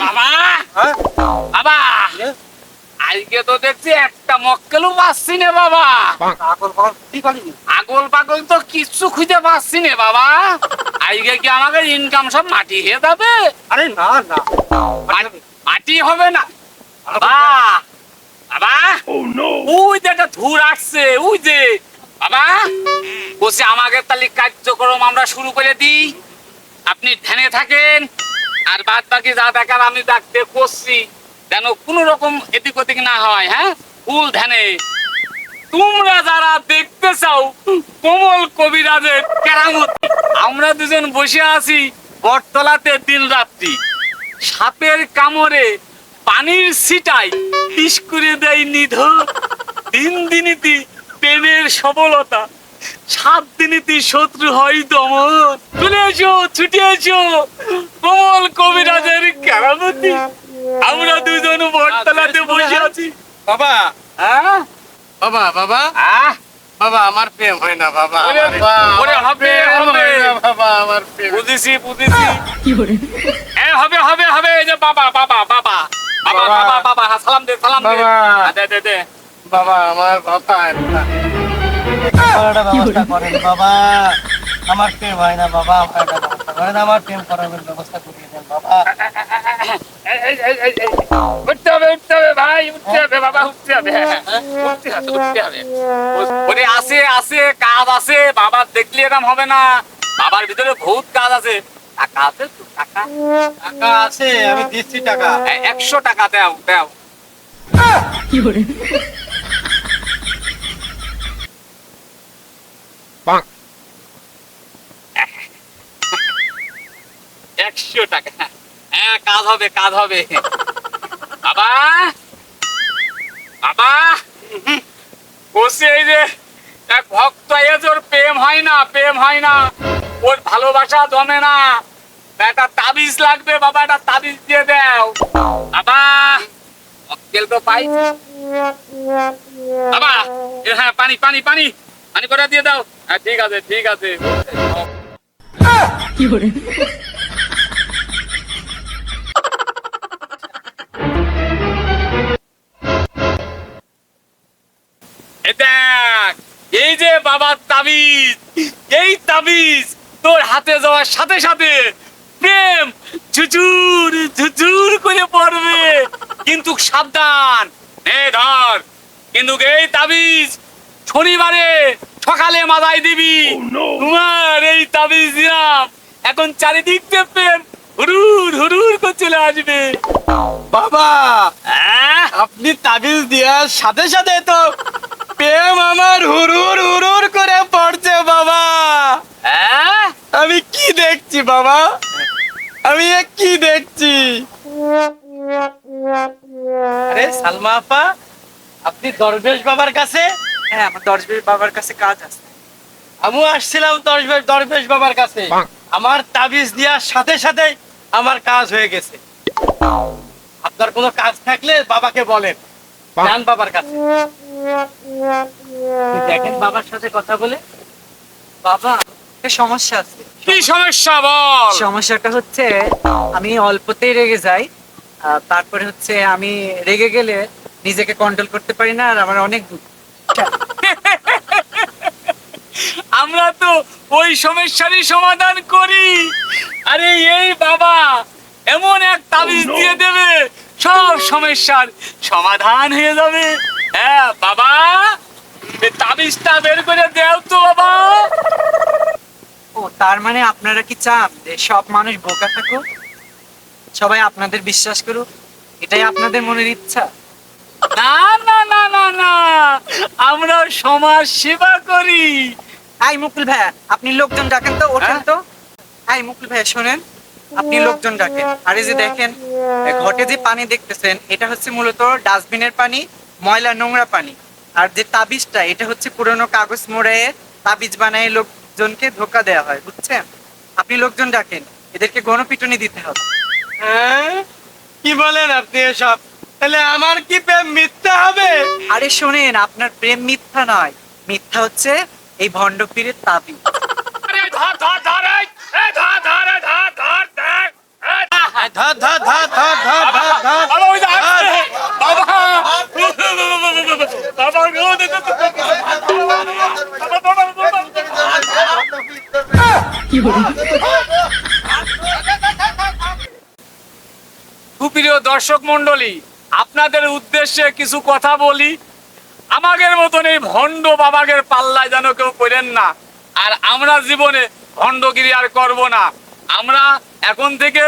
বাবা? বাবা! আজকে তো দেখছি একটা মক্কেলও পাচ্ছি না বাবা। আগল পাগল তো কিচ্ছু খুঁজে পাচ্ছি না বাবা। আজকে কি আমাকে ইনকাম সব মাটি হয়ে যাবে? আরে না না। মাটি- মাটি হবে না। বাবা বাবা। ওই যে একটা ধূর আসছে ওই যে। বাবা বসে আমাকে তাহলে কার্যক্রম আমরা শুরু করে দিই। আপনি ধ্যানে থাকেন আর বাদ বাকি যা দেখার আমি ডাকতে করছি যেন কোনো রকম এদিক ওদিক না হয় হ্যাঁ? ফুল ধ্যানে। তোমরা যারা দেখতে চাও কোমল কবিরাজের কেরামতি আমরা দুজন বসে আছি বটতলাতে দিন রাত্রি। সাপের কামড়ে পানির ছিটাই পিস করে দেয় নিধন দিন দিনিতি প্রেমের সবলতা সাত দিনিতি শত্রু হয় দমন। চলে এসো ছুটে এসো কোমল কবিরাজের কেরামতি। আমরা দুজন বটতলাতে বসে আছি। বাবা হ্যাঁ? বাবা বাবা। আহ? বাবা আমার প্রেম হয় না বাবা। ওরে, হবে, প্রেম হবে। বাবা আমার প্রেম। বুঝেছি বুঝেছি। এ হবে হবে হবে এই যে বাবা বাবা বাবা। বাবা বাবা। বাবা হ্যাঁ, সালাম দে সালাম দে। হ্যাঁ, দে দে দে। বাবা আমার বাবা বাবা। আমার প্রেম হয় না বাবা। আমার প্রেম করানোর ব্যবস্থা করিয়ে দেন বাবা এই, এই, এই, এই, এই। উঠতে হবে উঠতে হবে ভাই উঠতে হবে বাবা উঠতে হবে উঠতে হবে উঠতে হবে। ওরে আছে আছে কাজ আছে বাবা দেখলে এরকম হবে না। বাবার ভিতরে বহুত কাজ আছে। টাকা আছে টাকা? টাকা আছে আমি দিচ্ছি টাকা। একশো টাকা দাও দাও। একশো টাকা হ্যাঁ কাজ হবে কাজ হবে। বাবা! বাবা! বসে এই যে, এক ভক্ত এসে ওর প্রেম হয় না, প্রেম হয় না। ওর ভালোবাসা জমে না। একটা তাবিজ লাগবে বাবা, একটা তাবিজ দিয়ে দাও। বাবা! মক্কেল তো পাই। বাবা! হ্যাঁ পানি পানি পানি পানি করে দিয়ে দাও। হ্যাঁ ঠিক আছে ঠিক আছে। এ তাবিজ। তোর হাতে যাওয়ার সাথে সাথে প্রেম ঝুঝুর ঝুঝুর করে পড়বে। কিন্তু সাবধান। নে ধর। কিন্তু এই তাবিজ শনিবারে সকালে মাথায় দিবি। তোমার এই তাবিজ দিলাম এখন চারিদিক দিয়ে প্রেম হুরুর হুরুর করে চলে আসবে। বাবা হ্যাঁ? আপনি তাবিজ দেওয়ার সাথে সাথে তো প্রেম আমার হুরুর হুরুর করে পড়ছে বাবা। হ্যাঁ? আমি কি দেখছি বাবা? আমি কি দেখছি? আরে সালমা আপা আপনি দরবেশ বাবার কাছে? হ্যাঁ আমার দশবের বাবার কাছে কাজ আছে। আমিও আসছিলাম দরবেশ দরবেশ বাবার কাছে। আমার তাবিজ দেওয়ার সাথে সাথে আমার কাজ হয়ে গেছে। আপনার কোনো কাজ থাকলে বাবাকে বলেন। যান বাবার কাছে। দেখেন বাবার সাথে কথা বলে। বাবা সমস্যা আছে। কি সমস্যা বল? সমস্যাটা হচ্ছে আমি অল্পতেই রেগে যাই। তারপরে হচ্ছে আমি রেগে গেলে নিজেকে কন্ট্রোল করতে পারি না আর আমার অনেক দুঃখ। আমরা তো ওই সমস্যারই সমাধান করি। আরে এই বাবা এমন এক তাবিজ দিয়ে দেবে সব সমস্যার সমাধান হয়ে যাবে। হ্যাঁ বাবা? তাবিজটা বের করে দেও তো বাবা। ও তার মানে আপনারা কি চান যে সব মানুষ বোকা থাকুক? সবাই আপনাদের বিশ্বাস করুক? এটাই আপনাদের মনের ইচ্ছা? না না না না না। আমরা সমাজ সেবা করি। আই মুকুল ভাইয়া আপনি লোকজন ডাকেন তো ওঠেন হ্যাঁ? তো। আই মুকুল ভাইয়া শোনেন। আপনি লোকজন ডাকেন। আর এই যে দেখেন ঘটে যে পানি দেখতেছেন এটা হচ্ছে মূলত ডাস্টবিনের পানি ময়লা নোংরা পানি। আর যে তাবিজটা এটা হচ্ছে পুরনো কাগজ মোড়ে তাবিজ বানায় লোকজনকে ধোকা দেওয়া হয় বুঝছেন? আপনি লোকজন ডাকেন এদেরকে গণপিটুনি দিতে হবে। হ্যাঁ? কি বলেন আপনি এসব? তাহলে আমার কি প্রেম মিথ্যা হবে? আরে শোনেন আপনার প্রেম মিথ্যা নয়। মিথ্যা হচ্ছে এই ভণ্ড পীরের তাবিজ। আরে ধর ধর। সুপ্রিয় দর্শক মন্ডলী আপনাদের উদ্দেশ্যে কিছু কথা বলি। আমাদের মতন এই ভণ্ড বাবাগের পাল্লায় যেন কেউ করেন না। আর আমরা জীবনে ভণ্ডগিরি আর করব না। আমরা এখন থেকে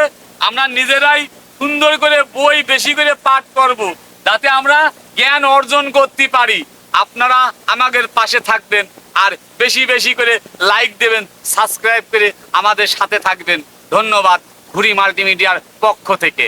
আমরা নিজেরাই সুন্দর করে বই বেশি করে পাঠ করব, যাতে আমরা জ্ঞান অর্জন করতে পারি। আপনারা আমাদের পাশে থাকবেন আর বেশি বেশি করে লাইক দেবেন সাবস্ক্রাইব করে আমাদের সাথে থাকবেন। ধন্যবাদ ঘুরি মাল্টিমিডিয়ার পক্ষ থেকে।